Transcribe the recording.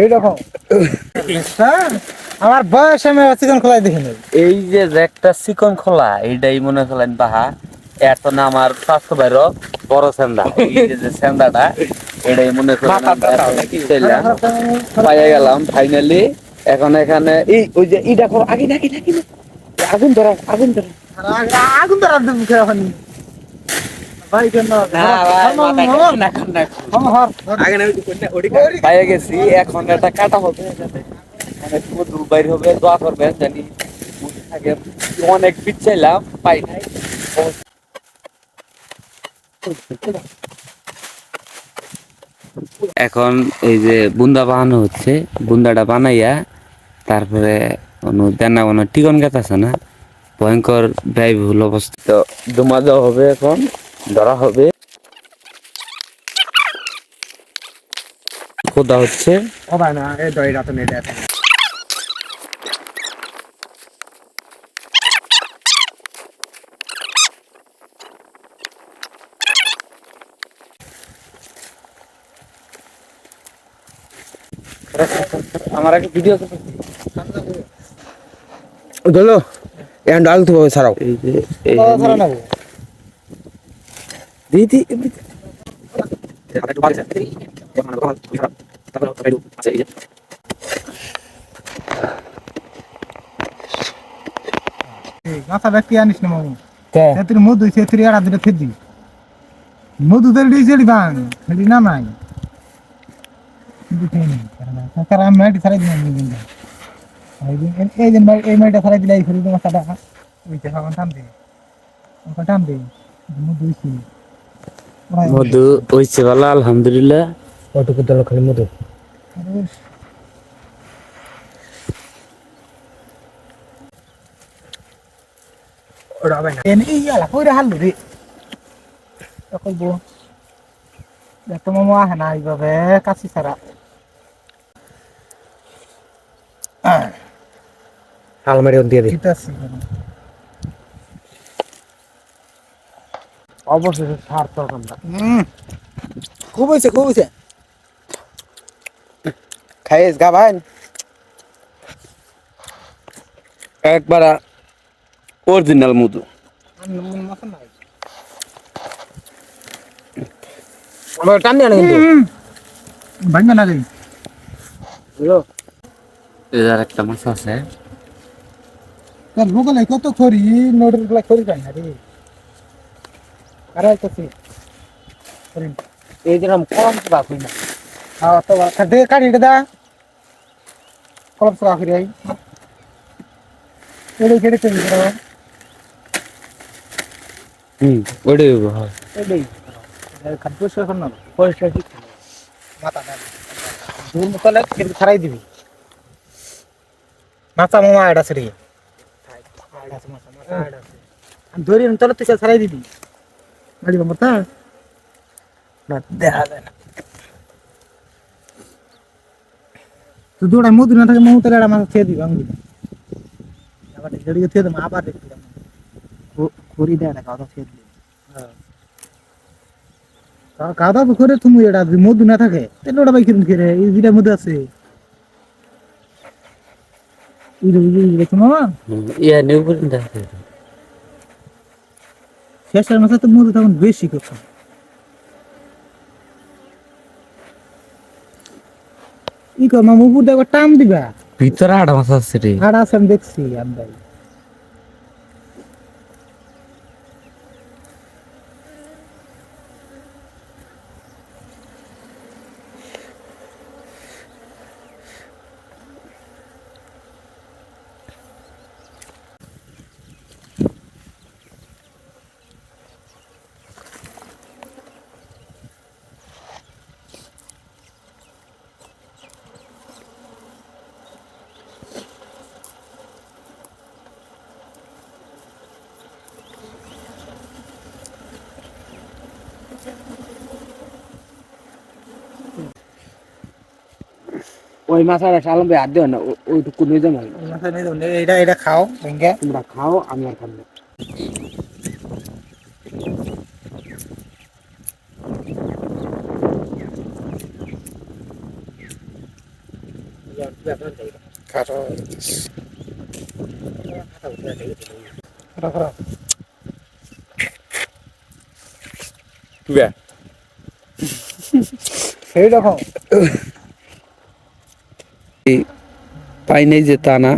এইরকম আমার বয়স আমি চিকন খোলাই দেখিনি। এই যে একটা চিকন খোলা এইটাই মনে করলেন বাহা। এত না আমার স্বাস্থ্য বাইর বড় সেন্দা এই যে যে সেন্দাটা এটাই মনে চাইলাম পাইয়া গেলাম ফাইনালি এখন এখানে এই ওই যে ইটা করো আগে নাকি নাকি আগুন ধরা আগুন ধরা আগুন তো কেন? পাইয়া গেছি এখন একটা কাটা হবে অনেক মধু বাইর হবে দোয়া করবেন জানি থাকে অনেক পিছাইলাম পাই নাই। এখন এই যে বুন্দা বানানো হচ্ছে বুন্দাটা বানাইয়া তারপরে টিকন গাছ আছে না? ভয়ঙ্কর ব্যয়বহুল অবস্থিত দেওয়া হবে এখন। ধরা হবে। খোদা হচ্ছে। ও ভাই না এই দইটা তো নেটে আছে আমার একটা ভিডিও ধরো ডাল তো ছাড়াও। এই যে এই ধরে মাথা ব্যক্তি আনিস না মামু। সেতুর মধু সেতুর এড়া দিলে ফেদি মধু দিয়েছে বাং ফেদি না নাই। কারণ আমি মাটি ছাড়াই দিলাম এই দিন এই মাটিটা ছাড়াই দিলে এই ফেরি তোমার সাদা ওই যে এখন টান দে। ওখানে টান দে মধু দিয়েছি মধু হইছে ভালো আলহামদুলিল্লাহ। ওটুকু দল খালি না এনে এই আলা কইরা হালু রে। তখন বো দেখতো মামু আহে না এইভাবে কাছি ছাড়া। আলমারি দিয়ে দিই ঠিক আছে অবশেষে সার্থক আমরা। খুব হয়েছে খুব হয়েছে। খাইস গা ভাই। একবার অরিজিনাল মধু। টান দিয়ে কিন্তু। ভাঙবে না যাই এর একটা মাছ আছে। তোর কত খড়ি নোটেরগুলা খড়ি পাই না রে। আরে তো এই যেরকম কম বাপ হই না। হ্যাঁ তো দে কাটি দে। কলম সরা করি আই। এড়ে কেড়ে চলে গেল হুম হইবো, হ্যাঁ। এড়ে খাদ পরিষ্কার কর না। পরিষ্কার ঠিক মাথা না দূর মতলে কিন্তু ছাড়াই দিবি। মাথা মামা এটা সরি আমি ধরি তলে তুই ছাড়াই দিবি। গাড়ি মাথা না দেখা যায় না তো দৌড়ায় মধু না থাকে মমতার একটা মাথা খেয়ে দিবি আমি আবার জড়িয়ে খেয়ে দেবো আবার দেখবি করি দেয় না খাওয়া খেয়ে দিবি খাওয়া দাওয়া করে তুমি এটা মধু না থাকে তাহলে ওটা ভাই কিরম খেয়ে এই যেটা মধু আছে ইয়া নিউ আছে। শেষের মাসে তো মধু তখন বেশি করছ ই কর মামা উপর দেখো টান দিবা। ভিতরে আড়া মাছ আছে রে। আড়া আছে আমি দেখছি আন্দাই ওই মাছটা সালাম ভাই আর দেও না ওইটুকু নিয়ে যাবো ওই মাছটা নিয়ে যাবো এটা এটা খাও ভেঙ্গে তোমরা খাও আমি আর খাবো খাটো খাটো খাটো সেই রকম পাই নাই যে তা না।